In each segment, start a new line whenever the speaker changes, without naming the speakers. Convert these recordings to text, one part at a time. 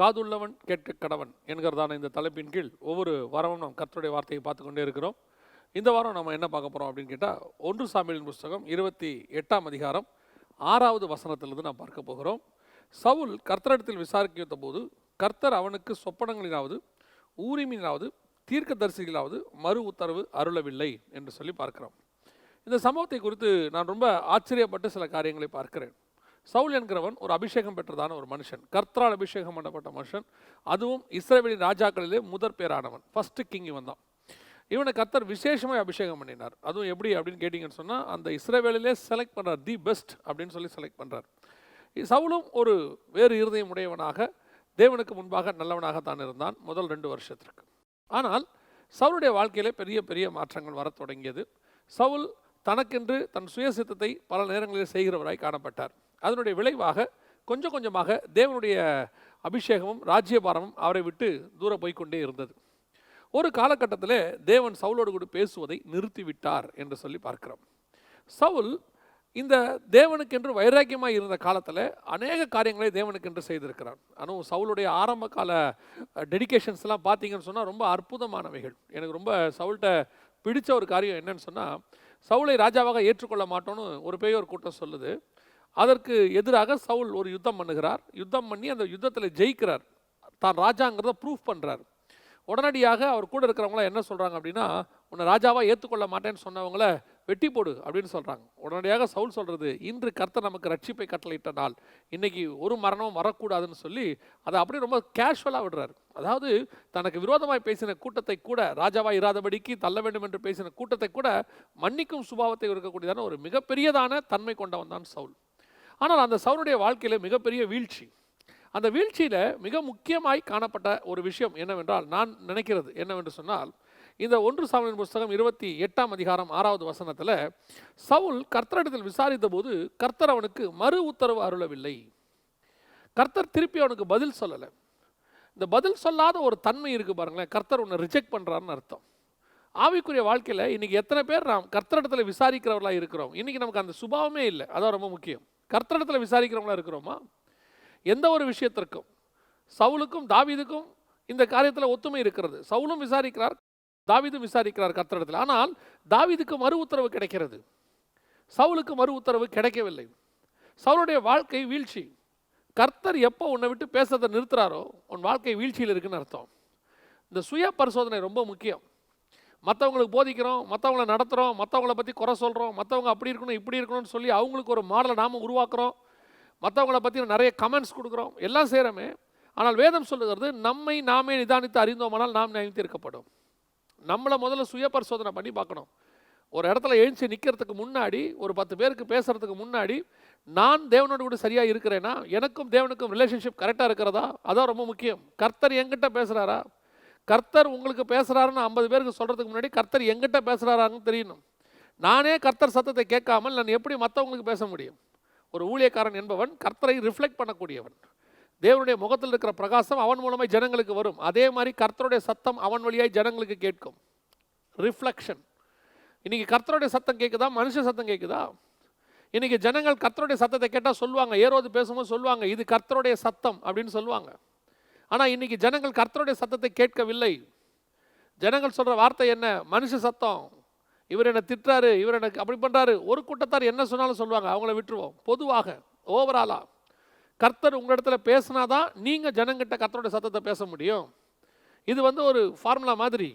காதுள்ளவன் கேட்க கடவன் என்கிறதான இந்த தலைப்பின் கீழ் ஒவ்வொரு வாரமும் நாம் கர்த்தருடைய வார்த்தையை பார்த்து கொண்டே இருக்கிறோம். இந்த வாரம் நம்ம என்ன பார்க்க போகிறோம் அப்படின்னு கேட்டால் ஒன்று சாமியலின் புஸ்தகம் இருபத்தி எட்டாம் அதிகாரம் ஆறாவது வசனத்திலிருந்து நாம் பார்க்க போகிறோம். சவுல் கர்த்தரிடத்தில் விசாரித்த போது கர்த்தர் அவனுக்கு சொப்பனங்களிலாவது ஊரிமினாவது தீர்க்கதரிசிகளாவது மறு உத்தரவு அருளவில்லை என்று சொல்லி பார்க்கிறோம். இந்த சம்பவத்தை குறித்து நான் ரொம்ப ஆச்சரியப்பட்டு சில காரியங்களை பார்க்கிறேன். சவுல் என்கிறவன் ஒரு அபிஷேகம் பெற்றதான ஒரு மனுஷன். கர்த்தரால் அபிஷேகம் பண்ணப்பட்ட மனுஷன். அதுவும் இஸ்ரேவேலின் ராஜாக்களிலே முதற் பேரானவன். ஃபஸ்ட்டு கிங் இவன் தான். இவனை கர்த்தர் விசேஷமாக அபிஷேகம் பண்ணினார். அதுவும் எப்படி அப்படின்னு கேட்டிங்கன்னு சொன்னால் அந்த இஸ்ரேவேலிலே செலக்ட் பண்ணுறார் தி பெஸ்ட் அப்படின்னு சொல்லி செலக்ட் பண்ணுறார் சவுலும் ஒரு வேறு இருதயம் உடையவனாக தேவனுக்கு முன்பாக நல்லவனாக தான் இருந்தான் முதல் ரெண்டு வருஷத்திற்கு. ஆனால் சவுளுடைய வாழ்க்கையிலே பெரிய பெரிய மாற்றங்கள் வரத் தொடங்கியது. சவுல் தனக்கென்று தன் சுயசித்தத்தை பல நேரங்களில் செய்கிறவராய் காணப்பட்டார். அதனுடைய விளைவாக கொஞ்சம் கொஞ்சமாக தேவனுடைய அபிஷேகமும் ராஜ்யபாரமும் அவரை விட்டு தூர போய்க்கொண்டே இருந்தது. ஒரு காலகட்டத்தில் தேவன் சவுலோடு கூட பேசுவதை நிறுத்திவிட்டார் என்று சொல்லி பார்க்கிறோம். சவுல் இந்த தேவனுக்கென்று வைராக்கியமாக இருந்த காலத்தில் அநேக காரியங்களை தேவனுக்கென்று செய்திருக்கிறார் ஆனால் சவுளுடைய ஆரம்ப கால டெடிகேஷன்ஸ்லாம் பார்த்தீங்கன்னு சொன்னால் ரொம்ப அற்புதமானவைகள். எனக்கு ரொம்ப சவுல்கிட்ட பிடித்த ஒரு காரியம் என்னன்னு சொன்னால் சவுளை ராஜாவாக ஏற்றுக்கொள்ள மாட்டோன்னு ஒரு பெரிய ஒரு கூட்டம் சொல்லுது. அதற்கு எதிராக சவுல் ஒரு யுத்தம் பண்ணுகிறார். யுத்தம் பண்ணி அந்த யுத்தத்தில் ஜெயிக்கிறார். தான் ராஜாங்கிறத ப்ரூஃப் பண்ணுறார் உடனடியாக அவர் கூட இருக்கிறவங்களாம் என்ன சொல்கிறாங்க அப்படின்னா உன்னை ராஜாவாக ஏற்றுக்கொள்ள மாட்டேன்னு சொன்னவங்கள வெட்டி போடு அப்படின்னு சொல்கிறாங்க உடனடியாக சவுல் சொல்கிறது இன்று கர்த்தர் நமக்கு ரட்சிப்பை கட்டளையிட்ட நாள். இன்றைக்கி ஒரு மரணமும் வரக்கூடாதுன்னு சொல்லி அதை அப்படியே ரொம்ப கேஷுவலாக விடுறாரு. அதாவது தனக்கு விரோதமாக பேசின கூட்டத்தை கூட ராஜாவாக இராதபடிக்கு தள்ள வேண்டும் என்று பேசின கூட்டத்தை கூட மன்னிக்கும் சுபாவத்தை இருக்கக்கூடியதான ஒரு மிகப்பெரியதான தன்மை கொண்டவன் தான் சவுல். ஆனால் அந்த சவுனுடைய வாழ்க்கையில் மிகப்பெரிய வீழ்ச்சி. அந்த வீழ்ச்சியில் மிக முக்கியமாய் காணப்பட்ட ஒரு விஷயம் என்னவென்றால் நான் நினைக்கிறது என்னவென்று சொன்னால் இந்த ஒன்று சாமியின் புஸ்தகம் இருபத்தி எட்டாம் அதிகாரம் ஆறாவது வசனத்தில் சவுல் கர்த்தரிடத்தில் விசாரித்த போது கர்த்தர் அவனுக்கு மறு உத்தரவு அருளவில்லை. கர்த்தர் திருப்பி அவனுக்கு பதில் சொல்லலை. இந்த பதில் சொல்லாத ஒரு தன்மை இருக்குது பாருங்களேன் கர்த்தர் உன்னை ரிஜெக்ட் பண்ணுறாருன்னு அர்த்தம். ஆவிக்குரிய வாழ்க்கையில் இன்றைக்கி எத்தனை பேர் நாம் கர்த்தரிடத்தில் விசாரிக்கிறவர்களாக இருக்கிறோம். இன்றைக்கி நமக்கு அந்த சுபாவமே இல்லை. அதான் ரொம்ப முக்கியம். கர்த்தரிடத்தில் விசாரிக்கிறவங்களா இருக்கிறோமா? எந்த ஒரு விஷயத்திற்கும். சவுலுக்கும் தாவீதுக்கும் இந்த காரியத்தில் ஒத்துமை இருக்கிறது. சவுலும் விசாரிக்கிறார் தாவீதும் விசாரிக்கிறார் கர்த்தரிடத்தில். ஆனால் தாவிதுக்கு மறு உத்தரவு கிடைக்கிறது. சவுலுக்கு மறு உத்தரவு கிடைக்கவில்லை. சவுளுடைய வாழ்க்கை வீழ்ச்சி. கர்த்தர் எப்போ உன்னை விட்டு பேசுறதை நிறுத்துறாரோ உன் வாழ்க்கை வீழ்ச்சியில் இருக்குன்னு அர்த்தம். இந்த சுய பரிசோதனை ரொம்ப முக்கியம். மற்றவங்களுக்கு போதிக்கிறோம் மற்றவங்கள நடத்துகிறோம் மற்றவங்கள பற்றி குறை சொல்கிறோம் மற்றவங்க அப்படி இருக்கணும் இப்படி இருக்கணும்னு சொல்லி அவங்களுக்கு ஒரு மாடலை நாம் உருவாக்குறோம். மற்றவங்கள பற்றி நிறைய கமெண்ட்ஸ் கொடுக்குறோம். எல்லாம் செய்கிறோமே ஆனால் வேதம் சொல்லுகிறது நம்மை நாமே நிதானித்து அறிந்தோமானால் நாம் நினைத்திருக்கப்படும் நம்மளை முதல்ல சுய பரிசோதனை பண்ணி பார்க்கணும். ஒரு இடத்துல எழுந்து நிற்கிறதுக்கு முன்னாடி ஒரு பத்து பேருக்கு பேசுகிறதுக்கு முன்னாடி நான் தேவனோடு கூட சரியாக இருக்கிறேன்னா எனக்கும் தேவனுக்கும் ரிலேஷன்ஷிப் கரெக்டாக இருக்கிறதா? அதான் ரொம்ப முக்கியம். கர்த்தர் என்கிட்ட பேசுகிறாரா கர்த்தர் உங்களுக்கு பேசுகிறாருன்னு ஐம்பது பேருக்கு சொல்கிறதுக்கு முன்னாடி கர்த்தர் எங்கிட்ட பேசுகிறாரான்னு தெரியணும். நானே கர்த்தர் சத்தத்தை கேட்காமல் நான் எப்படி மற்றவங்களுக்கு பேச முடியும்? ஒரு ஊழியக்காரன் என்பவன் கர்த்தரை ரிஃப்ளெக்ட் பண்ணக்கூடியவன். தேவனுடைய முகத்தில் இருக்கிற பிரகாசம் அவன் மூலமாக ஜனங்களுக்கு வரும். அதே மாதிரி கர்த்தருடைய சத்தம் அவன் வழியாய் ஜனங்களுக்கு கேட்கும். ரிஃப்ளெக்ஷன் இன்றைக்கி கர்த்தருடைய சத்தம் கேட்குதா மனுஷ சத்தம் கேட்குதா இன்றைக்கி ஜனங்கள் கர்த்தருடைய சத்தத்தை கேட்டால் சொல்லுவாங்க. ஏரோது பேசும்போது சொல்லுவாங்க. இது கர்த்தருடைய சத்தம் அப்படின்னு சொல்லுவாங்க. ஆனால் இன்னைக்கு ஜனங்கள் கர்த்தருடைய சத்தத்தை கேட்கவில்லை. ஜனங்கள் சொல்கிற வார்த்தை என்ன? மனுஷ சத்தம். இவர் என்னை திட்டுறாரு இவர் எனக்கு அப்படி பண்ணுறாரு ஒரு கூட்டத்தார் என்ன சொன்னாலும் சொல்லுவாங்க அவங்கள விட்டுருவோம். பொதுவாக ஓவராலாக கர்த்தர் உங்களிடத்துல பேசினாதான் நீங்கள் ஜனங்கிட்ட கர்த்தருடைய சத்தத்தை பேச முடியும். இது வந்து ஒரு ஃபார்முலா மாதிரி.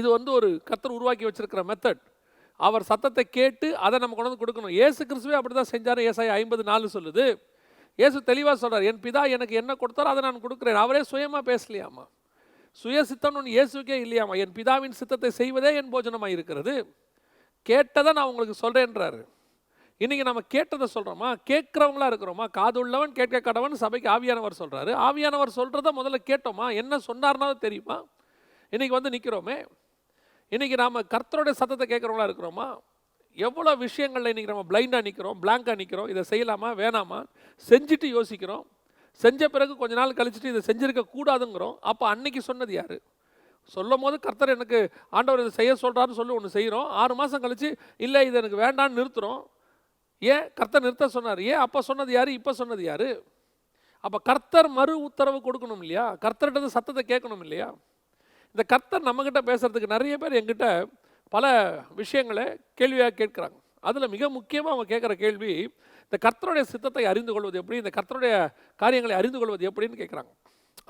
இது வந்து ஒரு கர்த்தர் உருவாக்கி வச்சிருக்கிற மெத்தட் அவர் சத்தத்தை கேட்டு அதை நம்ம கொண்டு வந்து கொடுக்கணும். ஏசு கிறிஸ்துவே அப்படி தான் செஞ்சார். ஏசாய் ஐம்பது நாலு சொல்லுது. ஏசு தெளிவாக சொல்கிறார் என் பிதா எனக்கு என்ன கொடுத்தாரோ அதை நான் கொடுக்குறேன். அவரே சுயமாக பேசலையாமா? சுய சித்தம் ஒன்று இயேசுக்கே இல்லையாமா? என் பிதாவின் சித்தத்தை செய்வதே என் போஜனமாக இருக்கிறது. கேட்டதை நான் உங்களுக்கு சொல்கிறேன்றாரு இன்றைக்கி நம்ம கேட்டதை சொல்கிறோமா கேட்குறவங்களா இருக்கிறோமா? காது உள்ளவன் கேட்க கடவன் சபைக்கு ஆவியானவர் சொல்கிறாரு ஆவியானவர் சொல்கிறத முதல்ல கேட்டோமா? என்ன சொன்னார்னாலும் தெரியுமா? இன்றைக்கி வந்து நிற்கிறோமே இன்றைக்கி நாம் கர்த்தருடைய சத்தத்தை கேட்குறவங்களா இருக்கிறோமா? எவ்வளோ விஷயங்களில் இன்றைக்கி நம்ம பிளைண்டாக நிற்கிறோம் பிளாங்காக நிற்கிறோம் இதை செய்யலாமா வேணாமா செஞ்சுட்டு யோசிக்கிறோம். செஞ்ச பிறகு கொஞ்ச நாள் கழிச்சுட்டு இதை செஞ்சுருக்க கூடாதுங்கிறோம். அப்போ அன்னைக்கு சொன்னது யார்? சொல்லும் போது கர்த்தர் எனக்கு ஆண்டவர் இதை செய்ய சொல்கிறாருன்னு சொல்லி ஒன்று செய்கிறோம் ஆறு மாதம் கழித்து இல்லை இது எனக்கு வேண்டான்னு நிறுத்துகிறோம் ஏன்? கர்த்தர் நிறுத்த சொன்னார். ஏன் அப்போ சொன்னது யார்? இப்போ சொன்னது யார்? அப்போ கர்த்தர் மறு உத்தரவு கொடுக்கணும் இல்லையா? கர்த்தர்கிட்ட இருந்து சத்தத்தை கேட்கணும் இல்லையா? இந்த கர்த்தர் நம்மக்கிட்ட பேசுகிறதுக்கு நிறைய பேர் எங்கிட்ட பல விஷயங்களை கேள்வியாக கேட்குறாங்க. அதில் மிக முக்கியமாக அவங்க கேட்குற கேள்வி இந்த கர்த்தருடைய சித்தத்தை அறிந்து கொள்வது எப்படி இந்த கர்த்தருடைய காரியங்களை அறிந்து கொள்வது எப்படின்னு கேட்குறாங்க.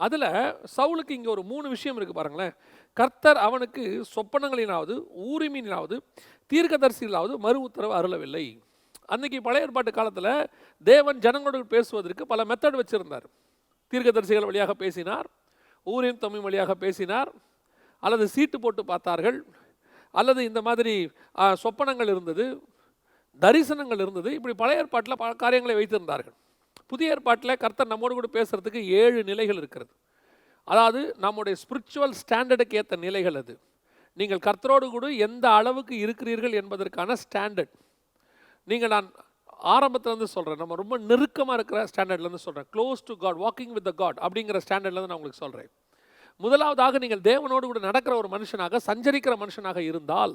அதில் சவுலுக்கு இங்கே ஒரு மூணு விஷயம் இருக்குது பாருங்களேன். கர்த்தர் அவனுக்கு சொப்பனங்களினாவது ஊரிமீனாவது தீர்க்கதரிசிகளாவது மறு உத்தரவு அருளவில்லை. அன்னைக்கு பழைய ஏற்பாட்டு காலத்தில் தேவன் ஜனங்களோடு பேசுவதற்கு பல மெத்தட் வச்சுருந்தார். தீர்க்கதரிசிகள் வழியாக பேசினார் ஊரின் தமிழ் வழியாக பேசினார் அல்லது சீட்டு போட்டு பார்த்தார்கள் அல்லது இந்த மாதிரி சொப்பனங்கள் இருந்தது தரிசனங்கள் இருந்தது இப்படி பழைய ஏற்பாட்டில் பல காரியங்களை வைத்திருந்தார்கள். புதிய ஏற்பாட்டில் கர்த்தர் நம்மோடு கூட பேசுகிறதுக்கு ஏழு நிலைகள் இருக்கிறது. அதாவது நம்முடைய ஸ்பிரிச்சுவல் ஸ்டாண்டர்டுக்கு ஏற்ற நிலைகள் அது. நீங்கள் கர்த்தரோடு கூட எந்த அளவுக்கு இருக்கிறீர்கள் என்பதற்கான ஸ்டாண்டர்ட் நீங்கள் நான் ஆரம்பத்துலேருந்து சொல்கிறேன் நம்ம ரொம்ப நெருக்கமாக இருக்கிற ஸ்டாண்டர்ட்லேருந்து சொல்கிறேன் close to God walking with the God அப்படிங்கிற ஸ்டாண்டர்ட்லேருந்து நான் உங்களுக்கு சொல்கிறேன் முதலாவதாக நீங்கள் தேவனோடு கூட நடக்கிற ஒரு மனுஷனாக சஞ்சரிக்கிற மனுஷனாக இருந்தால்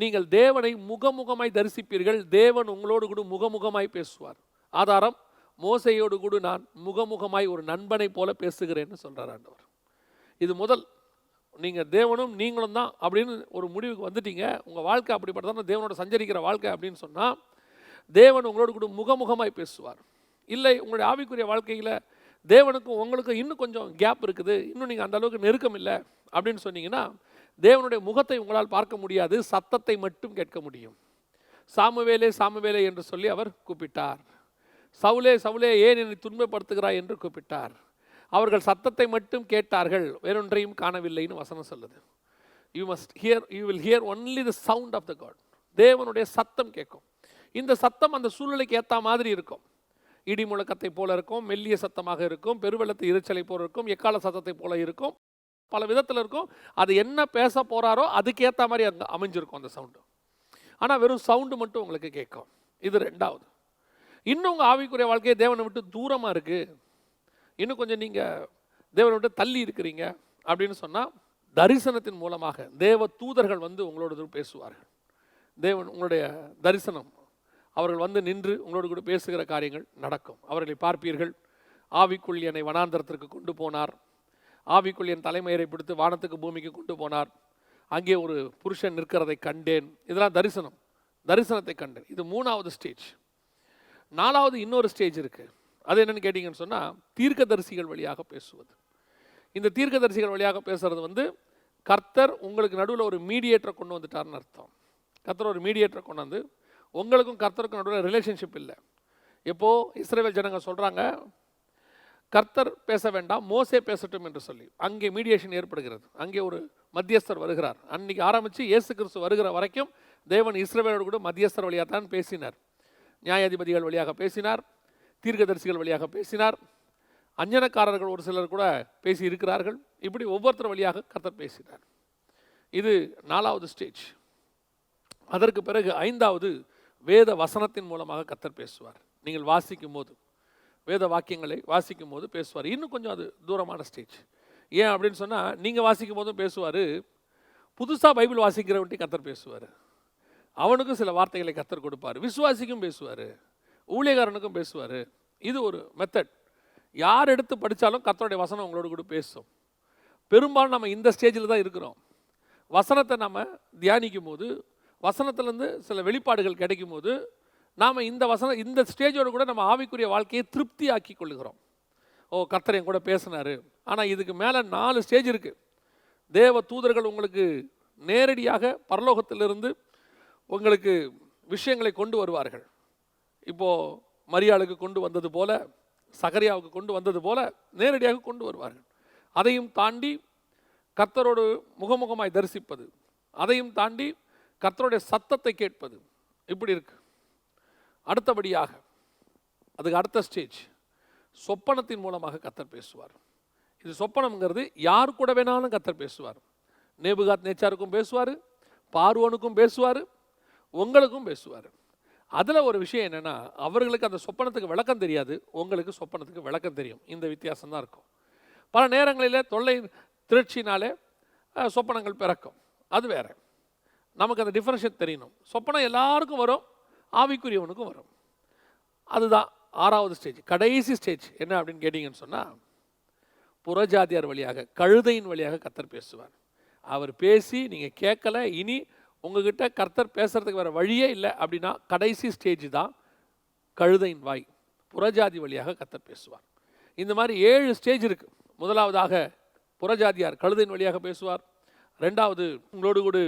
நீங்கள் தேவனை முகமுகமாய் தரிசிப்பீர்கள். தேவன் உங்களோடு கூட முகமுகமாய் பேசுவார். ஆதாரம் மோசையோடு கூட நான் முகமுகமாய் ஒரு நண்பனை போல பேசுகிறேன்னு சொல்கிறார் ஆண்டவர். இது முதல். நீங்கள் தேவனும் நீங்களும் தான் அப்படின்னு ஒரு முடிவுக்கு வந்துட்டீங்க. உங்கள் வாழ்க்கை அப்படிப்பட்டதான் தேவனோட சஞ்சரிக்கிற வாழ்க்கை அப்படின்னு சொன்னால் தேவன் உங்களோடு கூட முகமுகமாய் பேசுவார். இல்லை உங்களுடைய ஆவிக்குரிய வாழ்க்கையில் தேவனுக்கும் உங்களுக்கும் இன்னும் கொஞ்சம் கேப் இருக்குது இன்னும் நீங்கள் அந்த அளவுக்கு நெருக்கம் இல்லை அப்படின்னு சொன்னீங்கன்னா தேவனுடைய முகத்தை உங்களால் பார்க்க முடியாது சத்தத்தை மட்டும் கேட்க முடியும். சாமுவேலே சாமுவேலே என்று சொல்லி அவர் கூப்பிட்டார். சவுலே சவுலே ஏன் என்னை துன்பப்படுத்துகிறாய் என்று கூப்பிட்டார். அவர்கள் சத்தத்தை மட்டும் கேட்டார்கள் வேறொன்றையும் காணவில்லைன்னு வசனம் சொல்லுது. You must hear you will hear only the sound of the God தேவனுடைய சத்தம் கேட்கும். இந்த சத்தம் அந்த சூழ்நிலைக்கு ஏற்ற மாதிரி இருக்கும். இடி முழக்கத்தை போல இருக்கும் மெல்லிய சத்தமாக இருக்கும் பெருவெள்ளத்து இருச்சலை போல இருக்கும் எக்கால சத்தத்தை போல இருக்கும். பல விதத்தில் இருக்கும். அது என்ன பேச போகிறாரோ அதுக்கேற்ற மாதிரி அங்கே அமைஞ்சிருக்கும் அந்த சவுண்டு. ஆனால் வெறும் சவுண்டு மட்டும் உங்களுக்கு கேட்கும். இது ரெண்டாவது. இன்னும் உங்கள் ஆவிக்குரிய வாழ்க்கையை தேவனை விட்டு தூரமாக இருக்குது இன்னும் கொஞ்சம் நீங்கள் தேவனை விட்டு தள்ளி இருக்கிறீங்க அப்படின்னு சொன்னால் தரிசனத்தின் மூலமாக தேவ தூதர்கள் வந்து உங்களோட பேசுவார்கள். தேவன் உங்களுடைய தரிசனம் அவர்கள் வந்து நின்று உங்களோடு கூட பேசுகிற காரியங்கள் நடக்கும். அவர்களை பார்ப்பீர்கள். ஆவிக்குள் என்னை வனாந்தரத்திற்கு கொண்டு போனார். ஆவிக்குள் என் தலைமையரை பிடித்து வானத்துக்கு பூமிக்கு கொண்டு போனார். அங்கே ஒரு புருஷன் நிற்கிறதை கண்டேன். இதெல்லாம் தரிசனம். தரிசனத்தை கண்டேன். இது மூணாவது ஸ்டேஜ் நாலாவது இன்னொரு ஸ்டேஜ் இருக்குது அது என்னென்னு கேட்டிங்கன்னு சொன்னால் தீர்க்கதரிசிகள் வழியாக பேசுவது. இந்த தீர்க்கதரிசிகள் வழியாக பேசுகிறது வந்து கர்த்தர் உங்களுக்கு நடுவில் ஒரு மீடியேட்டரை கொண்டு வந்துட்டார்னு அர்த்தம். கர்த்தர் ஒரு மீடியேட்டரை கொண்டு வந்து உங்களுக்கும் கர்த்தருக்கும் நடுவில் ரிலேஷன்ஷிப் இல்லை. இப்போது இஸ்ரேல் ஜனங்க சொல்கிறாங்க கர்த்தர் பேச வேண்டாம் மோசே பேசட்டும் என்று சொல்லி. அங்கே மீடியேஷன் ஏற்படுகிறது. அங்கே ஒரு மத்தியஸ்தர் வருகிறார். அன்னைக்கு ஆரம்பித்து இயேசு கிறிஸ்து வருகிற வரைக்கும் தேவன் இஸ்ரேவேலோடு கூட மத்தியஸ்தர் வழியாக தான் பேசினார். நியாயாதிபதிகள் வழியாக பேசினார் தீர்க்கதரிசிகள் வழியாக பேசினார் அஞ்சனக்காரர்கள் ஒரு சிலர் கூட பேசி இருக்கிறார்கள். இப்படி ஒவ்வொருத்தர் வழியாக கர்த்தர் பேசினார். இது நாலாவது ஸ்டேஜ் அதற்கு பிறகு ஐந்தாவது வேத வசனத்தின் மூலமாக கத்தர் பேசுவார். நீங்கள் வாசிக்கும் போது வேத வாக்கியங்களை வாசிக்கும் போது பேசுவார். இன்னும் கொஞ்சம் அது தூரமான ஸ்டேஜ் ஏன் அப்படின்னு சொன்னால் நீங்கள் வாசிக்கும் போதும் பேசுவார். புதுசாக பைபிள் வாசிக்கிறவன்ட்டி கத்தர் பேசுவார். அவனுக்கும் சில வார்த்தைகளை கத்தர் கொடுப்பார். விசுவாசிக்கும் பேசுவார். ஊழியக்காரனுக்கும் பேசுவார். இது ஒரு மெத்தட் யார் எடுத்து படித்தாலும் கத்தருடைய வசனம் உங்களோட கூட பேசும். பெரும்பாலும் நம்ம இந்த ஸ்டேஜில் தான் இருக்கிறோம். வசனத்தை நம்ம தியானிக்கும் போது வசனத்துலேருந்து சில வெளிப்பாடுகள் கிடைக்கும் போது நாம் இந்த வசனம் இந்த ஸ்டேஜோடு கூட நம்ம ஆவிக்குரிய வாழ்க்கையை திருப்தி ஆக்கி கொள்ளுகிறோம். ஓ கர்த்தர் என் கூட பேசினார். ஆனால் இதுக்கு மேலே நாலு ஸ்டேஜ் இருக்குது தேவ தூதர்கள் உங்களுக்கு நேரடியாக பரலோகத்திலிருந்து உங்களுக்கு விஷயங்களை கொண்டு வருவார்கள். இப்போது மரியாளுக்கு கொண்டு வந்தது போல சகரியாவுக்கு கொண்டு வந்தது போல நேரடியாக கொண்டு வருவார்கள். அதையும் தாண்டி கர்த்தரோடு முகமுகமாய் தரிசிப்பது. அதையும் தாண்டி கர்த்தருடைய சத்தத்தை கேட்பது இப்படி இருக்கு. அடுத்தபடியாக அதுக்கு அடுத்த ஸ்டேஜ் சொப்பனத்தின் மூலமாக கத்தர் பேசுவார். இது சொப்பனம்ங்கிறது யார் கூட வேணாலும் கத்தர் பேசுவார். நேபுகாத் நேச்சாருக்கும் பேசுவார் பார்வோனுக்கும் பேசுவார் உங்களுக்கும் பேசுவார். அதில் ஒரு விஷயம் என்னென்னா அவர்களுக்கு அந்த சொப்பனத்துக்கு விளக்கம் தெரியாது உங்களுக்கு சொப்பனத்துக்கு விளக்கம் தெரியும். இந்த வித்தியாசம் தான் இருக்கும். பல நேரங்களில் தொல்லை திருச்சினாலே சொப்பனங்கள் பிறக்கும். அது வேற. நமக்கு அந்த டிஃப்ரென்ஷன் தெரியணும். சொப்பனம் எல்லாருக்கும் வரும் ஆவிக்குரியவனுக்கும் வரும். அதுதான் ஆறாவது ஸ்டேஜ் கடைசி ஸ்டேஜ் என்ன அப்படின்னு கேட்டிங்கன்னு சொன்னால் புறஜாதியார் வழியாக கழுதையின் வழியாக கத்தர் பேசுவார். அவர் பேசி நீங்கள் கேட்கல இனி உங்ககிட்ட கர்த்தர் பேசுகிறதுக்கு வேறு வழியே இல்லை அப்படின்னா கடைசி ஸ்டேஜ் தான் கழுதையின் வாய். புறஜாதி வழியாக கத்தர் பேசுவார். இந்த மாதிரி ஏழு ஸ்டேஜ் இருக்குது முதலாவதாக புறஜாதியார் கழுதையின் வழியாக பேசுவார். ரெண்டாவது உங்களோடு கூட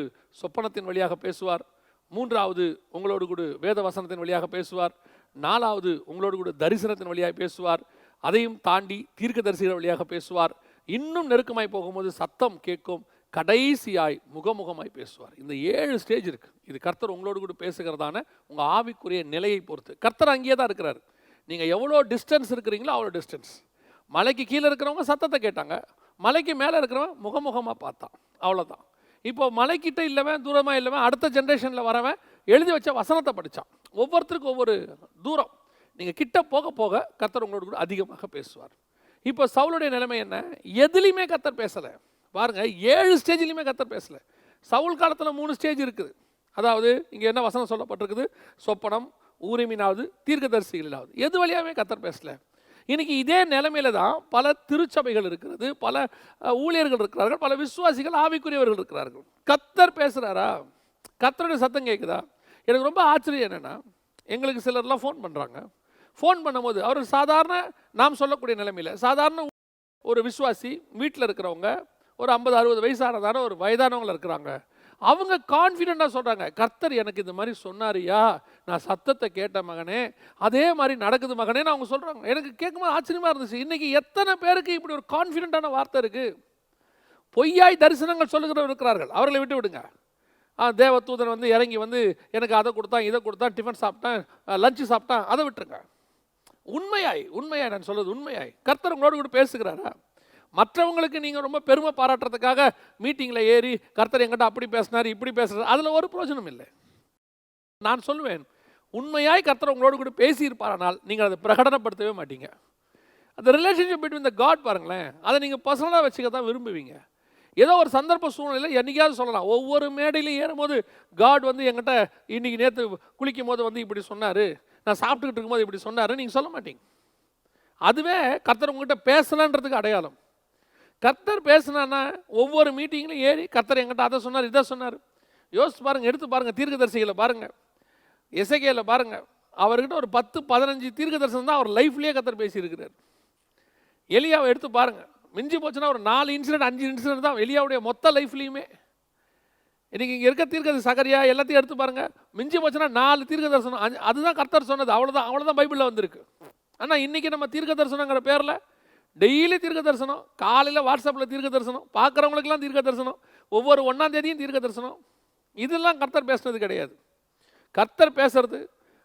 சொப்பனத்தின் வழியாக பேசுவார். மூன்றாவது உங்களோடு கூட வேத வசனத்தின் வழியாக பேசுவார். நாலாவது உங்களோடு கூட தரிசனத்தின் வழியாக பேசுவார். அதையும் தாண்டி தீர்க்க தரிசிகள் வழியாக பேசுவார். இன்னும் நெருக்கமாய் போகும்போது சத்தம் கேட்கும் கடைசியாய் முகமுகமாய் பேசுவார். இந்த ஏழு ஸ்டேஜ் இருக்கு. இது கர்த்தர் உங்களோடு கூட பேசுகிறதான உங்கள் ஆவிக்குரிய நிலையை பொறுத்து. கர்த்தர் அங்கேயே தான் இருக்கிறார். நீங்கள் எவ்வளோ டிஸ்டன்ஸ் இருக்கிறீங்களோ அவ்வளோ டிஸ்டன்ஸ் மலைக்கு கீழே இருக்கிறவங்க சத்தத்தை கேட்டாங்க. மலைக்கு மேலே இருக்கிறவன் முகமுகமாக பார்த்தான். அவ்வளோதான் இப்போ மலைக்கிட்ட இல்லவன் தூரமாக இல்லவன் அடுத்த ஜென்ரேஷனில் வரவன் எழுதி வச்ச வசனத்தை படித்தான் ஒவ்வொருத்தருக்கும் ஒவ்வொரு தூரம். நீங்கள் கிட்ட போக போக கத்தர் உங்களோட கூட அதிகமாக பேசுவார். இப்போ சவுளுடைய நிலைமை என்ன? எதுலேயுமே கத்தர் பேசலை. பாருங்க ஏழு ஸ்டேஜ்லேயுமே கத்தர் பேசலை. சவுல் காலத்தில் மூணு ஸ்டேஜ் இருக்குது. அதாவது இங்கே என்ன வசனம் சொல்லப்பட்டிருக்குது? சொப்பனம் ஊரிமினாவது தீர்க்கதரிசிகளாவது எது வழியாகவே கத்தர் பேசலை? இன்றைக்கி இதே நிலைமையில தான் பல திருச்சபைகள் இருக்கிறது பல ஊழியர்கள் இருக்கிறார்கள் பல விசுவாசிகள் ஆவிக்குரியவர்கள் இருக்கிறார்கள். கத்தர் பேசுகிறாரா கத்தருடைய சத்தம் கேட்குதா எனக்கு ரொம்ப ஆச்சரியம் என்னென்னா எங்களுக்கு சிலர்லாம் ஃபோன் பண்ணுறாங்க ஃபோன் பண்ணும்போது அவர் சாதாரண நாம் சொல்லக்கூடிய நிலைமையில் சாதாரண ஒரு விசுவாசி வீட்டில் இருக்கிறவங்க ஒரு ஐம்பது அறுபது வயசானதான ஒரு வயதானவங்களை இருக்கிறாங்க. அவங்க கான்ஃபிடெண்ட்டாக சொல்கிறாங்க கர்த்தர் எனக்கு இந்த மாதிரி சொன்னாரியா நான் சத்தத்தை கேட்ட மகனே அதே மாதிரி நடக்குது மகனேன்னு அவங்க சொல்கிறாங்க எனக்கு கேட்கும்போது ஆச்சரியமாக இருந்துச்சு இன்றைக்கி எத்தனை பேருக்கு இப்படி ஒரு கான்ஃபிடெண்ட்டான வார்த்தை இருக்குது பொய்யாய் தரிசனங்கள் சொல்லுகிறவர் இருக்கிறார்கள் அவர்களை விட்டு விடுங்க. ஆ தேவதூதன் வந்து இறங்கி வந்து எனக்கு அதை கொடுத்தான் இதை கொடுத்தான் டிஃபன் சாப்பிட்டேன் லஞ்சு சாப்பிட்டேன் அதை விட்டுருங்க. உண்மையாய் உண்மையாய் நான் சொல்கிறது உண்மையாய். கர்த்தர் உங்களோடு கூட பேசுகிறாரா? மற்றவங்களுக்கு நீங்கள் ரொம்ப பெருமை பாராட்டுறதுக்காக மீட்டிங்கில் ஏறி கர்த்தர் எங்கிட்ட அப்படி பேசினார் இப்படி பேசுகிறார் அதில் ஒரு பிரயோஜனம் இல்லை. நான் சொல்லுவேன் உண்மையாய் கர்த்தர் உங்களோடு கூட பேசியிருப்பாரானால் நீங்கள் அதை பிரகடனப்படுத்தவே மாட்டீங்க. அந்த ரிலேஷன்ஷிப் பிட்வீன் த காட் பாருங்களேன் அதை நீங்கள் பர்சனலாக வச்சுக்க தான் விரும்புவீங்க. ஏதோ ஒரு சந்தர்ப்ப சூழ்நிலையில் என்னைக்காவது சொல்லலாம் ஒவ்வொரு மேடையிலையும் ஏறும்போது காட் வந்து என்கிட்ட இன்றைக்கி நேற்று குளிக்கும் போது வந்து இப்படி சொன்னார் நான் சாப்பிட்டுக்கிட்டு இருக்கும்போது இப்படி சொன்னார் நீங்கள் சொல்ல மாட்டீங்க. அதுவே கர்த்தர் உங்ககிட்ட பேசலான்றதுக்கு அடையாளம். கர்த்தர் பேசுனான்னா ஒவ்வொரு மீட்டிங்லையும் ஏறி கர்த்தர் எங்கிட்ட அதை சொன்னார் இதை சொன்னார். யோசிச்சு பாருங்கள் எடுத்து பாருங்க தீர்க்கதரிசிகளை பாருங்கள் எசகேல பாருங்கள் அவர்கிட்ட ஒரு பத்து பதினஞ்சு தீர்க்க தரிசனம் தான் அவர் லைஃப்லேயே கத்தர் பேசியிருக்கிறார். எலியாவை எடுத்து பாருங்கள் மிஞ்சி போச்சுன்னா ஒரு நாலு இன்சிடென்ட் அஞ்சு இன்சிடென்ட் தான் எலியாவுடைய மொத்த லைஃப்லேயுமே. இன்றைக்கி இங்கே இருக்க தீர்க்கது சகரியா எல்லாத்தையும் எடுத்து பாருங்கள் மிஞ்சி போச்சுன்னா நாலு தீர்க்க தரிசனம் அஞ்சு- அதுதான் கர்த்தர் சொன்னது. அவ்வளோதான் அவ்வளோதான் பைபிளில் வந்திருக்கு. ஆனால் இன்றைக்கி நம்ம தீர்க்க தரிசனங்கிற பேரில் டெய்லி தீர்க்க தரிசனம் காலையில் வாட்ஸ்அப்பில் தீர்க்க தரிசனம் பார்க்குறவங்களுக்கெல்லாம் தீர்க்க தரிசனம் ஒவ்வொரு ஒன்றாம் தேதியும் தீர்க்க தரிசனம் இதெல்லாம் கர்த்தர் பேசுனது கிடையாது. கர்த்தர் பேசுறது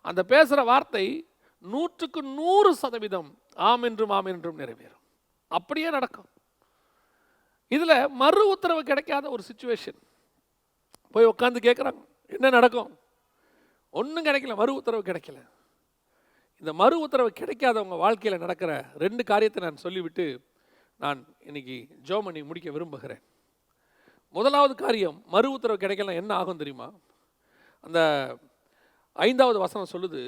அந்த பேசுகிற வார்த்தை நூற்றுக்கு நூறு சதவீதம் ஆம் என்றும் ஆம் என்றும் நிறைவேறும். அப்படியே நடக்கும். இதில் மறு உத்தரவு கிடைக்காத ஒரு சுச்சுவேஷன் போய் உட்காந்து கேட்குறாங்க என்ன நடக்கும்? ஒன்றும் கிடைக்கல மறு உத்தரவு கிடைக்கல. இந்த மறு உத்தரவு கிடைக்காதவங்க வாழ்க்கையில் நடக்கிற ரெண்டு காரியத்தை நான் சொல்லிவிட்டு நான் இன்னைக்கு ஜோமணி முடிக்க விரும்புகிறேன். முதலாவது காரியம் மறு உத்தரவு கிடைக்கலாம் என்ன ஆகும் தெரியுமா? அந்த ஐந்தாவது வசனம் சொல்லுது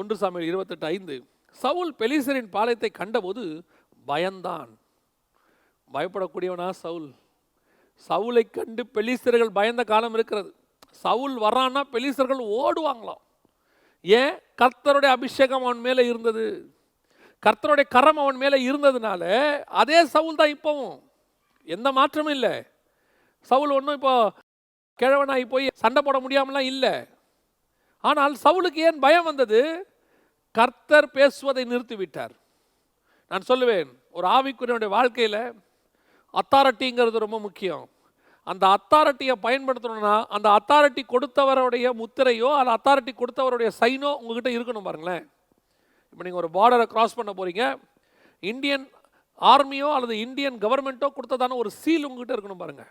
ஒன்று சாமியில் இருபத்தெட்டு ஐந்து சவுல் பெலிசரின் பாளையத்தை கண்டபோது பயந்தான். பயப்படக்கூடியவனா சவுல்? சவுலை கண்டு பெலிசர்கள் பயந்த காலம் இருக்கிறது. சவுல் வரான்னா பெலிசர்கள் ஓடுவாங்களாம். ஏன்? கர்த்தருடைய அபிஷேகம் அவன் மேலே இருந்தது. கர்த்தருடைய கரம் அவன் மேலே இருந்ததுனால அதே சவுல் தான் இப்போவும். எந்த மாற்றமும் இல்லை. சவுல் ஒன்றும் இப்போ கிழவனாகி போய் சண்டை போட முடியாமலாம் இல்லை. ஆனால் சவுலுக்கு ஏன் பயம் வந்தது? கர்த்தர் பேசுவதை நிறுத்திவிட்டார். நான் சொல்லுவேன் ஒரு ஆவிக்குரியனுடைய வாழ்க்கையில் அத்தாரிட்டிங்கிறது ரொம்ப முக்கியம். அந்த அத்தாரிட்டியை பயன்படுத்தணும்னா அந்த அத்தாரிட்டி கொடுத்தவருடைய முத்திரையோ அல்ல அத்தாரிட்டி கொடுத்தவருடைய சைனோ உங்ககிட்ட இருக்கணும் பாருங்களேன். இப்போ நீங்கள் ஒரு பார்டரை கிராஸ் பண்ண போகிறீங்க இந்தியன் ஆர்மியோ அல்லது இந்தியன் கவர்மெண்ட்டோ கொடுத்ததான ஒரு சீல் உங்ககிட்ட இருக்கணும் பாருங்கள்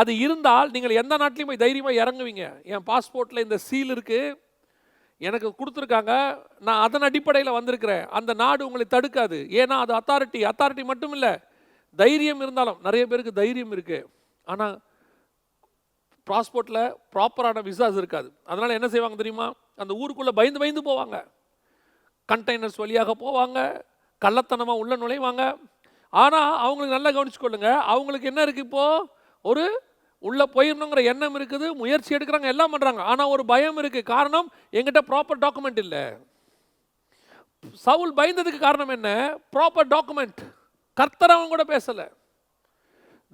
அது இருந்தால் நீங்கள் எந்த நாட்டிலையும் போய் தைரியமாக இறங்குவீங்க. என் பாஸ்போர்ட்டில் இந்த சீல் இருக்குது எனக்கு கொடுத்துருக்காங்க. நான் அதன் அடிப்படையில் வந்திருக்கிறேன். அந்த நாடு உங்களை தடுக்காது. ஏன்னா அது அத்தாரிட்டி அத்தாரிட்டி மட்டும் இல்லை தைரியம் இருந்தாலும் நிறைய பேருக்கு தைரியம் இருக்குது ஆனால் பாஸ்போர்ட்டில் ப்ராப்பரான விசாஸ் இருக்காது. அதனால் என்ன செய்வாங்க தெரியுமா? அந்த ஊருக்குள்ளே பயந்து பயந்து போவாங்க. கண்டெய்னர்ஸ் வழியாக போவாங்க. கள்ளத்தனமாக உள்ளே நுழைவாங்க. ஆனால் அவங்களுக்கு நல்லா கவனிச்சுக்கொள்ளுங்க. அவங்களுக்கு என்ன இருக்குது இப்போது ஒரு உள்ளே போயிடணுங்கிற எண்ணம் இருக்குது முயற்சி எடுக்கிறாங்க எல்லாம் பண்ணுறாங்க ஆனால் ஒரு பயம் இருக்குது காரணம் எங்கிட்ட ப்ராப்பர் டாக்குமெண்ட் இல்லை. சவுல் பயந்ததுக்கு காரணம் என்ன? ப்ராப்பர் டாக்குமெண்ட் கர்த்தர் அவங்க கூட பேசலை.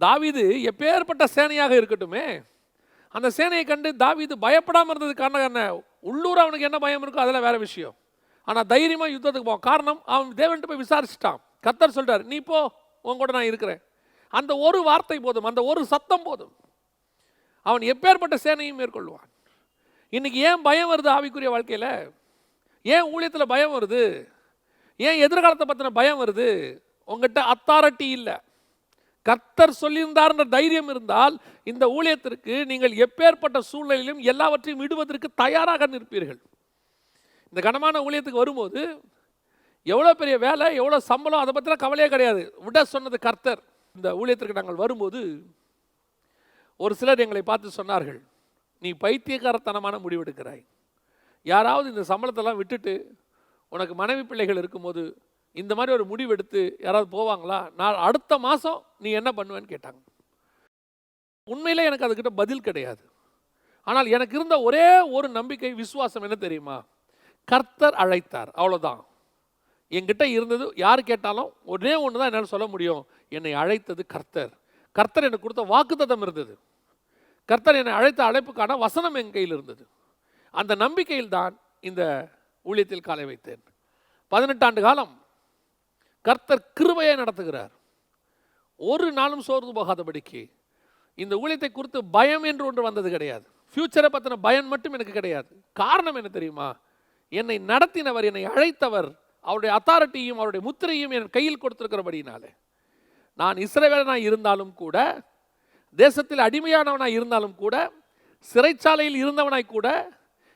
தாவீது எப்பேற்பட்ட சேனையாக இருக்கட்டுமே அந்த சேனையை கண்டு தாவீது பயப்படாமல் இருந்ததுக்கு காரணம் என்ன? உள்ளூர் அவனுக்கு என்ன பயம் இருக்கோ அதெல்லாம் வேற விஷயம். ஆனால் தைரியமாக யுத்தத்துக்கு போவான் காரணம் அவன் தேவன்ட்டு போய் விசாரிச்சிட்டான். கத்தர் சொல்றார் நீ போ உன் கூட நான் இருக்கிறேன். அந்த ஒரு வார்த்தை போதும் அந்த ஒரு சத்தம் போதும். அவன் எப்பேற்பட்ட சேனையும் மேற்கொள்வான். இன்னைக்கு ஏன் பயம் வருது ஆவிக்குரிய வாழ்க்கையில்? ஏன் ஊழியத்தில் பயம் வருது? ஏன் எதிர்காலத்தை பற்றின பயம் வருது? உங்ககிட்ட அத்தாரிட்டி இல்லை. கர்த்தர் சொல்லியிருந்தார்ன்ற தைரியம் இருந்தால் இந்த ஊழியத்திற்கு நீங்கள் எப்பேற்பட்ட சூழ்நிலையிலும் எல்லாவற்றையும் விடுவதற்கு தயாராக நிற்பீர்கள். இந்த கனமான ஊழியத்துக்கு வரும்போது எவ்வளோ பெரிய வேலை எவ்வளோ சம்பளம் அதை பற்றிலாம் கவலையே கிடையாது. விட சொன்னது கர்த்தர். இந்த ஊழியத்திற்கு நாங்கள் வரும்போது ஒரு சிலர் எங்களை பார்த்து சொன்னார்கள் நீ பைத்தியக்காரத்தனமான முடிவெடுக்கிறாய். யாராவது இந்த சம்பளத்தெல்லாம் விட்டுட்டு உனக்கு மனைவி பிள்ளைகள் இருக்கும்போது இந்த மாதிரி ஒரு முடிவெடுத்து யாராவது போவாங்களா? நான் அடுத்த மாதம் நீ என்ன பண்ணுவேன்னு கேட்டாங்க. உண்மையிலே எனக்கு அதுக்கிட்ட பதில் கிடையாது. ஆனால் எனக்கு இருந்த ஒரே ஒரு நம்பிக்கை விசுவாசம் என்ன தெரியுமா? கர்த்தர் அழைத்தார். அவ்வளோதான் என்கிட்ட இருந்தது யார் கேட்டாலும் ஒரே ஒன்று தான் என்னால் சொல்ல முடியும். என்னை அழைத்தது கர்த்தர். கர்த்தர் எனக்கு கொடுத்த வாக்குத்தத்தம் இருந்தது. கர்த்தர் என்னை அழைத்த அழைப்புக்கான வசனம் என் கையில் இருந்தது. அந்த நம்பிக்கையில் தான் இந்த ஊழியத்தில் காலை வைத்தேன். பதினெட்டாண்டு காலம் கர்த்தர் கிருபையை நடத்துகிறார். ஒரு நாளும் சோர்ந்து போகாதபடிக்கு இந்த ஊழியத்தை குறித்து பயம் என்று ஒன்று வந்தது கிடையாது. ஃப்யூச்சரை பற்றின பயம் மட்டும் எனக்கு கிடையாது. காரணம் என்ன தெரியுமா? என்னை நடத்தினவர் என்னை அழைத்தவர் அவருடைய அத்தாரிட்டியும் அவருடைய முத்திரையும் என் கையில் கொடுத்துருக்கிறபடினாலே நான் இஸ்ரேவேலனாக இருந்தாலும் கூட தேசத்தில் அடிமையானவனாய் இருந்தாலும் கூட சிறைச்சாலையில் இருந்தவனாய் கூட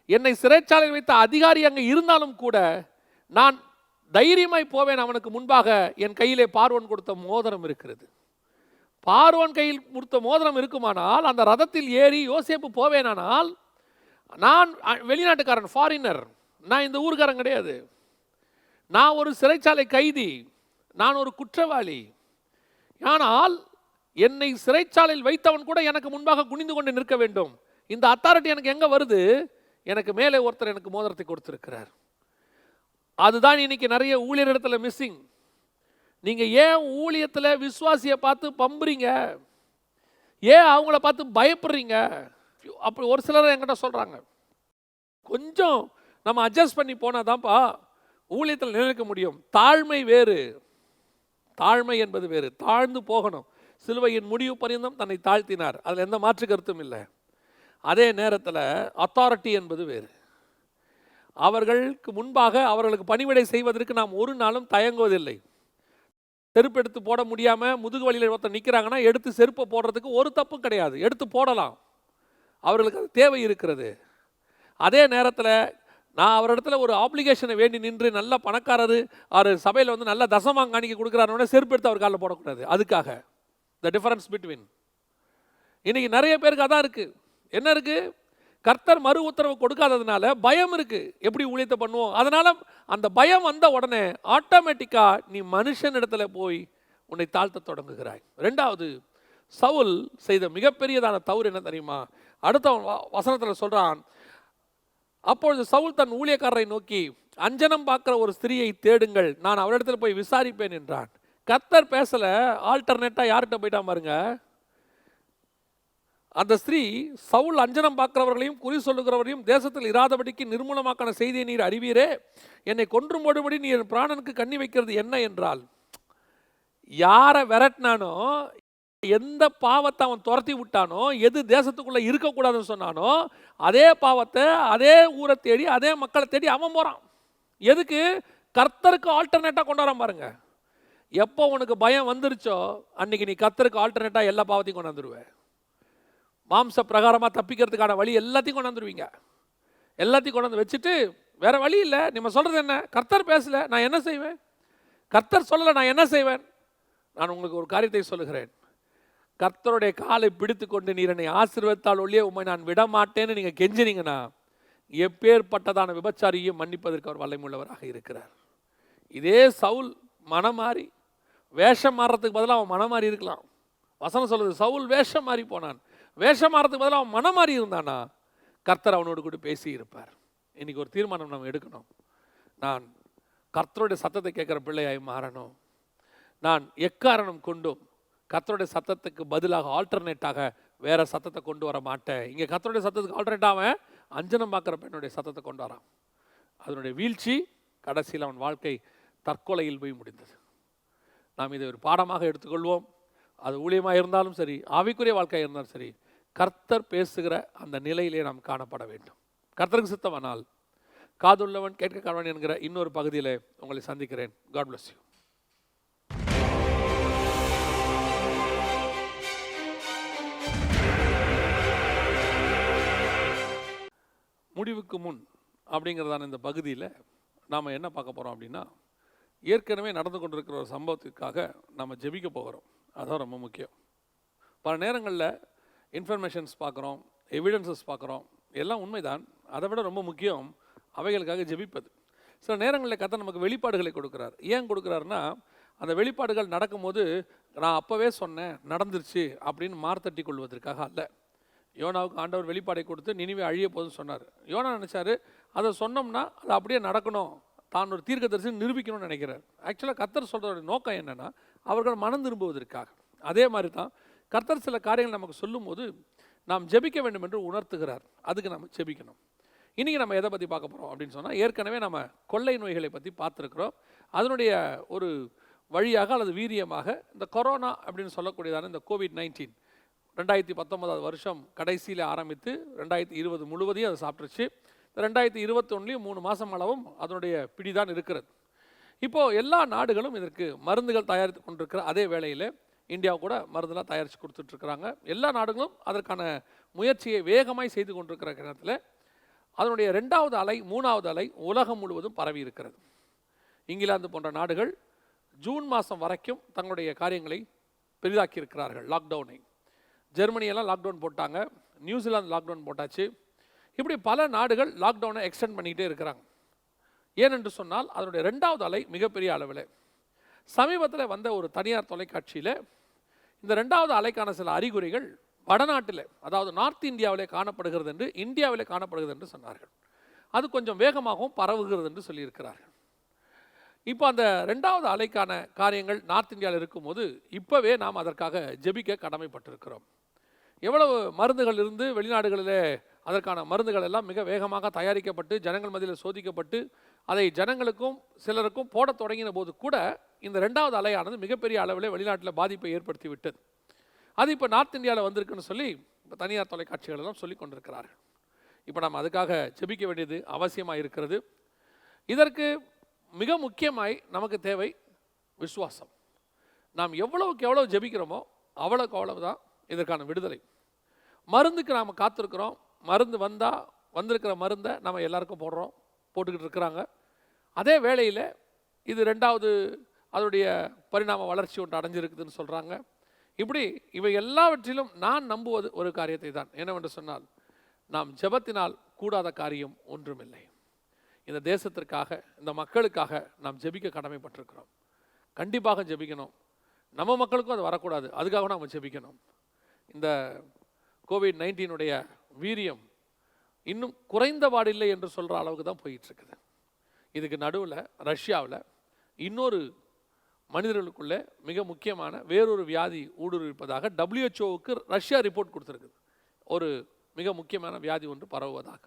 என்னை சிறைச்சாலையில் வைத்த அதிகாரி அங்கே இருந்தாலும் கூட நான் தைரியமாய் போவேன் அவனுக்கு முன்பாக. என் கையிலே பார்வன் கொடுத்த மோதிரம் இருக்கிறது. பார்வன் கையில் கொடுத்த மோதிரம் இருக்குமானால் அந்த ரதத்தில் ஏறி யோசேப்பு போவேனானால் நான் வெளிநாட்டுக்காரன் ஃபாரினர் நான் இந்த ஊருக்காரன் கிடையாது. நான் ஒரு சிறைச்சாலை கைதி. நான் ஒரு குற்றவாளி. ஆனால் என்னை சிறைச்சாலையில் வைத்தவன் கூட எனக்கு முன்பாக குனிந்து கொண்டு நிற்க வேண்டும். இந்த அத்தாரிட்டி எனக்கு எங்கே வருது? எனக்கு மேலே ஒருத்தர் எனக்கு மோதிரத்தை கொடுத்துருக்கிறார். அதுதான் இன்னைக்கு நிறைய ஊழியர் இடத்துல மிஸ்ஸிங் நீங்கள் ஏன் ஊழியத்தில் விஸ்வாசியை பார்த்து பம்புறீங்க? ஏன் அவங்கள பார்த்து பயப்படுறீங்க? அப்படி ஒரு சிலர் என்கிட்ட சொல்கிறாங்க கொஞ்சம் நம்ம அட்ஜஸ்ட் பண்ணி போனால் தான்ப்பா ஊழியத்தில் நிலைக்க முடியும். தாழ்மை வேறு. தாழ்மை என்பது வேறு. தாழ்ந்து போகணும். சிலுவையின் முடிவு பரியந்தம் தன்னை தாழ்த்தினார். அதில் எந்த மாற்று கருத்தும் இல்லை. அதே நேரத்தில் அத்தாரிட்டி என்பது வேறு. அவர்களுக்கு முன்பாக அவர்களுக்கு பணிவிடை செய்வதற்கு நாம் ஒரு நாளும் தயங்குவதில்லை. செருப்பு எடுத்து போட முடியாமல் முதுகு வழியில் ஒருத்தர் நிற்கிறாங்கன்னா எடுத்து செருப்பை போடுறதுக்கு ஒரு தப்பும் கிடையாது. எடுத்து போடலாம். அவர்களுக்கு அது தேவை இருக்கிறது. அதே நேரத்தில் நான் அவரிடத்துல ஒரு ஆப்ளிகேஷனை வேண்டி நின்று நல்ல பணக்காரர் அவர் சபையில் வந்து நல்ல தசமாங்க காணிக்க கொடுக்குறாருன்னு செருப்பு எடுத்து அவர் காலில் போடக்கூடாது. அதுக்காக. த டிஃபரன்ஸ் பிட்வீன் இன்றைக்கி நிறைய பேருக்கு அதான் இருக்குது என்ன இருக்குது கர்த்தர் மறு உத்தரவு கொடுக்காததுனால பயம் இருக்குது எப்படி ஊழியத்தை பண்ணுவோம்? அதனால் அந்த பயம் வந்த உடனே ஆட்டோமேட்டிக்காக நீ மனுஷன் இடத்துல போய் உன்னை தாழ்த்த தொடங்குகிறாய். ரெண்டாவது சவுல் செய்த மிகப்பெரியதான தவறு என்ன தெரியுமா? அடுத்த வ- சொல்கிறான் அப்பொழுது சவுல் தன் ஊழியக்காரரை நோக்கி அஞ்சனம் பார்க்குற ஒரு ஸ்திரியை தேடுங்கள் நான் அவரிடத்தில் போய் விசாரிப்பேன் என்றான். கர்த்தர் பேசல ஆல்டர்னேட்டாக யார்கிட்ட போயிட்டான் பாருங்கள் அந்த ஸ்திரீ சவுல் அஞ்சனம் பார்க்கிறவர்களையும் குறி சொல்லுகிறவரையும் தேசத்தில் இராதபடிக்கு நிர்மூலமாக்கான செய்தியை நீர் அறிவீரே. என்னை கொன்றும் போடும்படி நீ என் பிராணனுக்கு கண்ணி வைக்கிறது என்ன என்றால் யாரை விரட்டினானோ எந்த பாவத்தை அவன் துரத்தி விட்டானோ எது தேசத்துக்குள்ளே இருக்கக்கூடாதுன்னு சொன்னானோ அதே பாவத்தை அதே ஊரை தேடி அதே மக்களை தேடி அவன் போகிறான் எதுக்கு? கர்த்தருக்கு ஆல்டர்னேட்டாக கொண்டு வரான் பாருங்க. எப்போ உனக்கு பயம் வந்துருச்சோ அன்றைக்கி நீ கர்த்தருக்கு ஆல்டர்னேட்டாக எல்லா பாவத்தையும் கொண்டாந்துருவேன் மாம்ச பிரகாரமாக தப்பிக்கிறதுக்கான வழி எல்லாத்தையும் கொண்டாந்துருவீங்க. எல்லாத்தையும் கொண்டாந்து வச்சுட்டு வேறு வழி இல்லை. நம்ம சொல்கிறது என்ன? கர்த்தர் பேசல நான் என்ன செய்வேன்? கர்த்தர் சொல்லலை நான் என்ன செய்வேன்? நான் உங்களுக்கு ஒரு காரியத்தை சொல்லுகிறேன். கர்த்தருடைய காலை பிடித்து கொண்டு நீர் என்னை ஆசீர்வத்தால் ஒழிய உண்மை நான் விட மாட்டேன்னு நீங்கள் கெஞ்சினீங்கன்னா எப்பேற்பட்டதான விபச்சாரியும் மன்னிப்பதற்கு அவர் வல்லமுள்ளவராக இருக்கிறார். இதே சவுல் மனம் மாறி வேஷம் மாறுறதுக்கு பதிலாக அவன் மனம் மாறி இருக்கலாம். வசனம் சொல்லுது சவுல் வேஷம் மாறி போனான். வேஷம் மாறதுக்கு பதிலாக அவன் மனம் மாறி இருந்தானா? கர்த்தர் அவனோடு கூட பேசி இருப்பார். இன்றைக்கி ஒரு தீர்மானம் நம்ம எடுக்கணும். நான் கர்த்தருடைய சத்தத்தை கேட்குற பிள்ளையாய் மாறணும். நான் எக்காரணம் கொண்டும் கர்த்தருடைய சத்தத்துக்கு பதிலாக ஆல்டர்னேட்டாக வேறு சத்தத்தை கொண்டு வர மாட்டேன். இங்கே கர்த்தருடைய சத்தத்துக்கு ஆல்டர்னேட்டாக அவன் அஞ்சனம் பார்க்குற பெண்ணுடைய சத்தத்தை கொண்டு வரான். அதனுடைய வீழ்ச்சி கடைசியில் அவன் வாழ்க்கை தற்கொலையில் போய் முடிந்தது. நாம் இதை ஒரு பாடமாக எடுத்துக்கொள்வோம். அது ஊழியமாக இருந்தாலும் சரி ஆவிக்குரிய வாழ்க்கையாக இருந்தாலும் சரி கர்த்தர் பேசுகிற அந்த நிலையிலே நாம் காணப்பட வேண்டும். கர்த்தருக்கு சித்தமானால் காதுள்ளவன் கேட்க காணவன் என்கிற இன்னொரு பகுதியில் உங்களை சந்திக்கிறேன். காட் பிளஸ் யூ முடிவுக்கு முன் அப்படிங்கிறதான இந்த பகுதியில் நாம் என்ன பார்க்க போகிறோம் அப்படின்னா ஏற்கனவே நடந்து கொண்டிருக்கிற ஒரு சம்பவத்துக்காக நம்ம ஜெபிக்க போகிறோம். அதுதான் ரொம்ப முக்கியம். பல நேரங்களில் இன்ஃபர்மேஷன்ஸ் பார்க்குறோம் எவிடன்சஸ் பார்க்குறோம். எல்லாம் உண்மைதான். அதை விட ரொம்ப முக்கியம் அவைகளுக்காக ஜெபிப்பது. சில நேரங்களில் கத்த நமக்கு வெளிப்பாடுகளை கொடுக்குறார். ஏன் கொடுக்குறாருன்னா அந்த வெளிப்பாடுகள் நடக்கும்போது நான் அப்போவே சொன்னேன் நடந்துருச்சு அப்படின்னு மார்த்தட்டி கொள்வதற்காக அல்ல. யோனாவுக்கு ஆண்டவர் வெளிப்பாடை கொடுத்து நினைவே அழிய போதுன்னு சொன்னார். யோனா நினச்சாரு அதை சொன்னோம்னா அது அப்படியே நடக்கணும். தான் ஒரு தீர்க்க தரிசனம் நிரூபிக்கணும்னு நினைக்கிறார். ஆக்சுவலாக கத்தர் சொல்கிறோட நோக்கம் என்னென்னா அவர்கள் மனம் திரும்புவதற்காக. அதே மாதிரி தான் கர்த்தர் சில காரியங்கள் நமக்கு சொல்லும்போது நாம் ஜெபிக்க வேண்டும் என்று உணர்த்துகிறார். அதுக்கு நம்ம ஜெபிக்கணும். இன்றைக்கி நம்ம எதை பற்றி பார்க்க போகிறோம் அப்படின்னு சொன்னால் ஏற்கனவே நம்ம கொள்ளை நோய்களை பற்றி பார்த்துருக்குறோம். அதனுடைய ஒரு வழியாக அல்லது வீரியமாக இந்த கொரோனா அப்படின்னு சொல்லக்கூடியதான இந்த கோவிட் நைன்டீன் ரெண்டாயிரத்தி பத்தொன்பதாவது வருஷம் கடைசியில் ஆரம்பித்து ரெண்டாயிரத்தி இருபது முழுவதையும் அதை சாப்பிட்டுருச்சு. ரெண்டாயிரத்தி இருபத்தொன்னுலேயும் மூணு மாதம் அளவும் அதனுடைய பிடிதான் இருக்கிறது. இப்போது எல்லா நாடுகளும் இதற்கு மருந்துகள் தயாரித்து கொண்டிருக்கிற அதே வேளையில் இந்தியா கூட மருந்தெல்லாம் தயாரித்து கொடுத்துட்ருக்குறாங்க. எல்லா நாடுகளும் அதற்கான முயற்சியை வேகமாய் செய்து கொண்டிருக்கிற கிணத்துல அதனுடைய ரெண்டாவது அலை மூணாவது அலை உலகம் முழுவதும் பரவி இருக்கிறது. இங்கிலாந்து போன்ற நாடுகள் ஜூன் மாதம் வரைக்கும் தங்களுடைய காரியங்களை பெரிதாக்கி இருக்கிறார்கள் லாக்டவுனை ஜெர்மனியெல்லாம் லாக்டவுன் போட்டாங்க நியூசிலாந்து லாக்டவுன் போட்டாச்சு. இப்படி பல நாடுகள் லாக்டவுனை எக்ஸ்டெண்ட் பண்ணிக்கிட்டே இருக்கிறாங்க. ஏனென்று சொன்னால் அதனுடைய ரெண்டாவது அலை மிகப்பெரிய அளவில் சமீபத்தில் வந்த ஒரு தனியார் தொலைக்காட்சியில் இந்த ரெண்டாவது அலைக்கான சில அறிகுறிகள் வடநாட்டில் அதாவது நார்த் இந்தியாவிலே காணப்படுகிறது என்று இந்தியாவிலே காணப்படுகிறது என்று சொன்னார்கள். அது கொஞ்சம் வேகமாகவும் பரவுகிறது என்று சொல்லியிருக்கிறார்கள். இப்போ அந்த ரெண்டாவது அலைக்கான காரியங்கள் நார்த் இந்தியாவில் இருக்கும்போது இப்போவே நாம் அதற்காக ஜெபிக்க கடமைப்பட்டிருக்கிறோம். எவ்வளவு மருந்துகள் இருந்து வெளிநாடுகளிலே அதற்கான மருந்துகள் எல்லாம் மிக வேகமாக தயாரிக்கப்பட்டு ஜனங்கள் மத்தியில் சோதிக்கப்பட்டு அதை ஜனங்களுக்கும் சிலருக்கும் போடத் தொடங்கின போது கூட இந்த ரெண்டாவது அலையானது மிகப்பெரிய அளவில் வெளிநாட்டில் பாதிப்பை ஏற்படுத்தி விட்டது அது இப்போ நார்த் இந்தியாவில் வந்திருக்குன்னு சொல்லி இப்போ தனியார் தொலைக்காட்சிகள் எல்லாம் சொல்லி கொண்டிருக்கிறார்கள். இப்போ நாம் அதுக்காக ஜெபிக்க வேண்டியது அவசியமாக இருக்கிறது. இதற்கு மிக முக்கியமாய் நமக்கு தேவை விசுவாசம். நாம் எவ்வளவுக்கு எவ்வளோ ஜெபிக்கிறோமோ அவ்வளோக்கு அவ்வளவு தான் இதற்கான விடுதலை. மருந்துக்கு நாம் காத்திருக்கிறோம். மருந்து வந்தால் வந்திருக்கிற மருந்தை நம்ம எல்லாருக்கும் போடுறோம் போட்டுக்கிட்டு இருக்கிறாங்க. அதே வேளையில் இது ரெண்டாவது அதனுடைய பரிணாம வளர்ச்சி ஒன்று அடைஞ்சிருக்குதுன்னு சொல்கிறாங்க இப்படி இவை எல்லாவற்றிலும் நான் நம்புவது ஒரு காரியத்தை தான். என்னவென்று சொன்னால் நாம் ஜெபத்தினால் கூடாத காரியம் ஒன்றுமில்லை. இந்த தேசத்திற்காக இந்த மக்களுக்காக நாம் ஜெபிக்க கடமைப்பட்டிருக்கிறோம். கண்டிப்பாக ஜெபிக்கணும். நம்ம மக்களுக்கும் அது வரக்கூடாது. அதுக்காக நாம் ஜெபிக்கணும். இந்த கோவிட் நைன்டீனுடைய வீரியம் இன்னும் குறைந்தபாடில்லை என்று சொல்கிற அளவுக்கு தான் போயிட்டுருக்குது இதுக்கு நடுவில் ரஷ்யாவில் இன்னொரு மனிதர்களுக்குள்ளே மிக முக்கியமான வேறொரு வியாதி ஊடுருவிப்பதாக டபிள்யூஹெச்ஓவுக்கு ரஷ்யா ரிப்போர்ட் கொடுத்துருக்குது. ஒரு மிக முக்கியமான வியாதி ஒன்று பரவுவதாக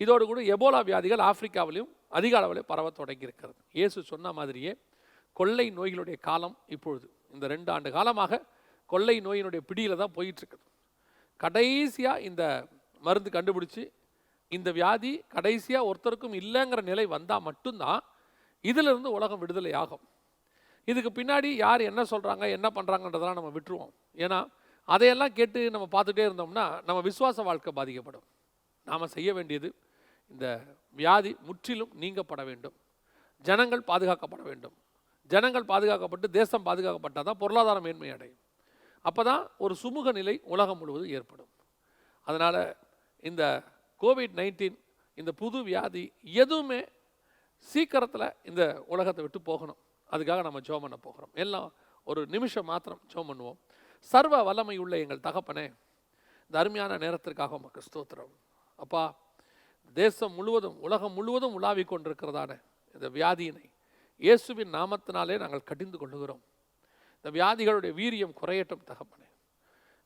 இதோடு கூட எபோலா வியாதிகள் ஆப்பிரிக்காவிலையும் அதிக அளவில் பரவ தொடங்கியிருக்கிறது. இயேசு சொன்ன மாதிரியே கொள்ளை நோய்களுடைய காலம் இப்பொழுது இந்த ரெண்டு ஆண்டு காலமாக கொள்ளை நோயினுடைய பிடியில் தான் போயிட்டுருக்குது. கடைசியாக இந்த மருந்து கண்டுபிடிச்சி இந்த வியாதி கடைசியாக ஒருத்தருக்கும் இல்லைங்கிற நிலை வந்தால் மட்டும்தான் இதிலிருந்து உலகம் விடுதலை ஆகும் இதுக்கு பின்னாடி யார் என்ன சொல்கிறாங்க என்ன பண்ணுறாங்கன்றதெல்லாம் நம்ம விட்டுருவோம். ஏன்னா அதையெல்லாம் கேட்டு நம்ம பார்த்துட்டே இருந்தோம்னா நம்ம விசுவாச வாழ்க்கை பாதிக்கப்படும். நாம் செய்ய வேண்டியது இந்த வியாதி முற்றிலும் நீங்கப்பட வேண்டும். ஜனங்கள் பாதுகாக்கப்பட வேண்டும். ஜனங்கள் பாதுகாக்கப்பட்டு தேசம் பாதுகாக்கப்பட்டால் தான் பொருளாதார மேன்மை அடையும். அப்போ தான் ஒரு சுமூக நிலை உலகம் முழுவதும் ஏற்படும். அதனால் இந்த கோவிட் நைன்டீன் இந்த புது வியாதி எதுவுமே சீக்கிரத்தில் இந்த உலகத்தை விட்டு போகணும். அதுக்காக நம்ம ஜோம் பண்ண போகிறோம். எல்லாம் ஒரு நிமிஷம் மாத்திரம் ஜோம் பண்ணுவோம். சர்வ வல்லமை உள்ள எங்கள் தகப்பனே இந்த அருமையான நேரத்திற்காக உமக்கு ஸ்தோத்திரம். அப்பா தேசம் முழுவதும் உலகம் முழுவதும் உலாவிக் கொண்டிருக்கிறதான இந்த வியாதியினை இயேசுவின் நாமத்தினாலே நாங்கள் கடிந்து கொள்ளுகிறோம். இந்த வியாதிகளுடைய வீரியம் குறையட்டும் தகப்பனே.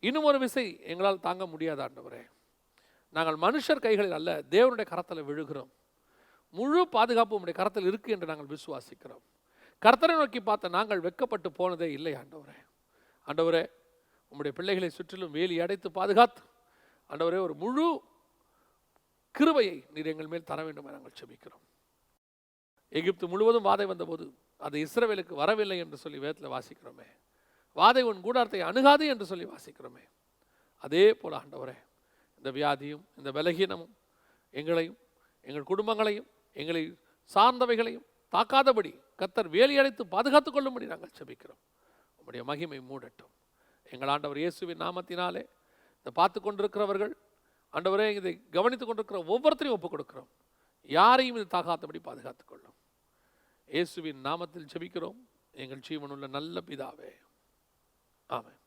இன்னும் ஒரு விசை எங்களால் தாங்க முடியாத ஆண்டவரே. நாங்கள் மனுஷர் கைகளில் அல்ல தேவனுடைய கரத்தில் விழுகிறோம். முழு பாதுகாப்பு உடைய கரத்தில் இருக்கு என்று நாங்கள் விசுவாசிக்கிறோம். கர்த்தரை நோக்கி பார்த்த நாங்கள் வெட்கப்பட்டு போனதே இல்லை ஆண்டவரே. ஆண்டவரே உம்முடைய பிள்ளைகளை சுற்றிலும் வேலி அடைத்து பாதுகாத்து ஆண்டவரே ஒரு முழு கிருபையை நீர் எங்கள் மேல் தர வேண்டும் என நாங்கள் செபிக்கிறோம். எகிப்து முழுவதும் வாதை வந்தபோது அது இஸ்ரவேலுக்கு வரவில்லை என்று சொல்லி வேதத்தில் வாசிக்கிறோமே. வாதை உன் கூடாரத்தை அணுகாது என்று சொல்லி வாசிக்கிறோமே. அதே போல ஆண்டவரே இந்த வியாதியும் இந்த பலகீனமும் எங்களையும் எங்கள் குடும்பங்களையும் எங்களை சார்ந்தவைகளையும் தாக்காதபடி கத்தர் வேலியடைத்து பாதுகாத்துக் கொள்ளும்படி நாங்கள் செபிக்கிறோம் உங்களுடைய மகிமை மூடட்டும். எங்கள் ஆண்டவர் இயேசுவின் நாமத்தினாலே இதை பார்த்து கொண்டிருக்கிறவர்கள் ஆண்டவரே இதை கவனித்துக் கொண்டிருக்கிற ஒவ்வொருத்தரையும் ஒப்புக் கொடுக்கிறோம். யாரையும் இது தாகாத்தபடி பாதுகாத்துக் கொள்ளும். இயேசுவின் நாமத்தில் செபிக்கிறோம் எங்கள் ஜீவனுள்ள நல்ல பிதாவே. ஆமாம்